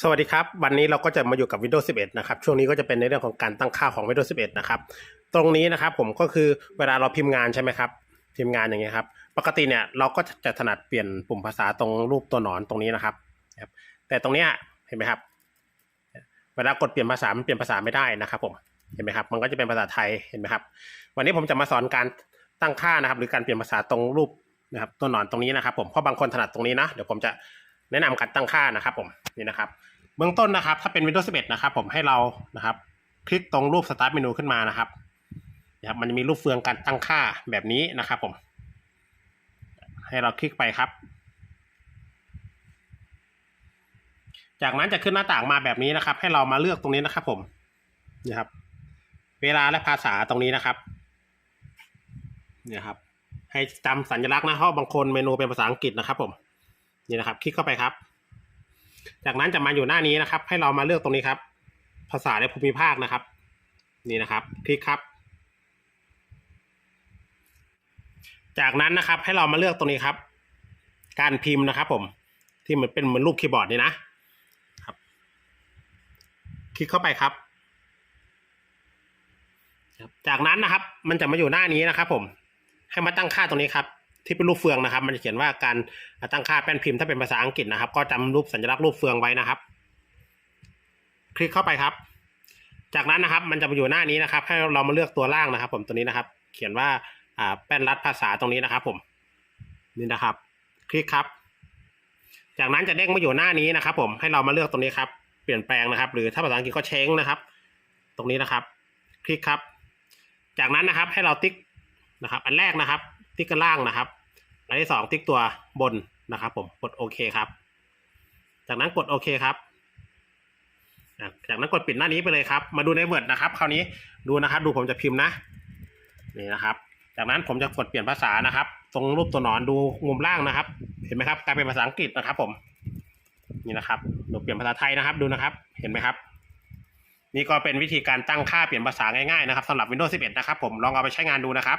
สวัสดีครับ วันนี้เราก็จะมาอยู่กับ Windows 11 นะครับ ช่วงนี้ก็จะเป็นในเรื่องของการตั้งค่าของ Windows 11 นะครับ ตรงนี้นะครับผมก็คือเวลาเราพิมพ์งานใช่ไหมครับ พิมพ์งานอย่างเงี้ยครับ ปกติเนี่ยเราก็จะถนัดเปลี่ยนปุ่มภาษาตรงรูปตัวหนอนตรงนี้นะครับ แต่ตรงเนี้ยเห็นไหมครับ เวลากดเปลี่ยนภาษา มันเปลี่ยนภาษาไม่ได้นะครับผม เห็นไหมครับ มันก็จะเป็นภาษาไทย เห็นไหมครับ วันนี้ผมจะมาสอนการตั้งค่านะครับ หรือการเปลี่ยนภาษาตรงรูปนะครับตัวหนอนตรงนี้นะครับผม เพราะบางคนถนัดตรงนี้นะ เดี๋ยวผมจะ แนะนำการตั้งค่านะครับผมนี่นะครับ เบื้องต้นนะครับ ถ้าเป็น Windows 11 นะครับ ผมให้เรานะครับ คลิกตรงรูป Start Menu ขึ้นมานะครับนะครับ มันจะมีรูปเฟืองการตั้งค่าแบบนี้นะครับ ผม ให้เราคลิกไปครับ จากนั้นจะขึ้นหน้าต่างมาแบบนี้นะครับ ให้เรามาเลือกตรงนี้นะครับ ผมนี่ครับ เวลาและภาษาตรงนี้นะครับเนี่ยครับ ให้จำสัญลักษณ์นะเพราะบางคนเมนูเป็นภาษาอังกฤษนะครับผม นี่นะครับ คลิกเข้าไปครับ จากนั้นจะมาอยู่หน้านี้นะครับ ให้เรามาเลือกตรงนี้ครับ ภาษาและภูมิภาคนะครับ นี่นะครับ คลิกครับ จากนั้นนะครับ ให้เรามาเลือกตรงนี้ครับ การพิมพ์นะครับ ผม ที่เหมือนเป็นเหมือนรูปคีย์บอร์ดนี่นะครับ คลิกเข้าไปครับจากนั้นนะครับ มันจะมาอยู่หน้านี้นะครับ ผม ให้มาตั้งค่าตรงนี้ครับ ที่เป็นรูปเฟืองนะครับ มันจะเขียนว่าการตั้งค่าแป้นพิมพ์ถ้าเป็นภาษาอังกฤษนะครับ ก็จำรูปสัญลักษณ์รูปเฟืองไว้นะครับ คลิกเข้าไปครับ จากนั้นนะครับ มันจะมาอยู่หน้านี้นะครับ ให้เรามาเลือกตัวล่างนะครับ ผมตัวนี้นะครับ เขียนว่าอ่าแป้นรัดภาษาตรงนี้นะครับ ผมนี่นะครับ คลิกครับ จากนั้นจะเด้งมาอยู่หน้านี้นะครับ ผมให้เรามาเลือกตรงนี้ครับ เปลี่ยนแปลงนะครับ หรือถ้าภาษาอังกฤษก็เช้งนะครับ ตรงนี้นะครับ คลิกครับ จากนั้นนะครับให้เราติ๊กนะครับ อันแรกนะครับ ติ๊กกันล่างนะครับอันที่สองติ๊กตัวบนนะครับ ผมกดโอเคครับ จากนั้นกดโอเคครับจากนั้นกดปิดหน้านี้ไปเลยครับ มาดูในเวิร์ดนะครับ คราวนี้ดูนะครับ ดูผมจะพิมพ์นะนี่นะครับ จากนั้นผมจะกดเปลี่ยนภาษานะครับ ตรงรูปตัวหนอนดูมุมล่างนะครับ เห็นไหมครับกลายเป็นภาษาอังกฤษนะครับ ผมนี่นะครับดูเปลี่ยนภาษาไทยนะครับ ดูนะครับ เห็นไหมครับ นี่ก็เป็นวิธีการตั้งค่าเปลี่ยนภาษาง่ายๆนะครับสำหรับ Windows 11 นะครับ ผมลองเอาไปใช้งานดูนะครับ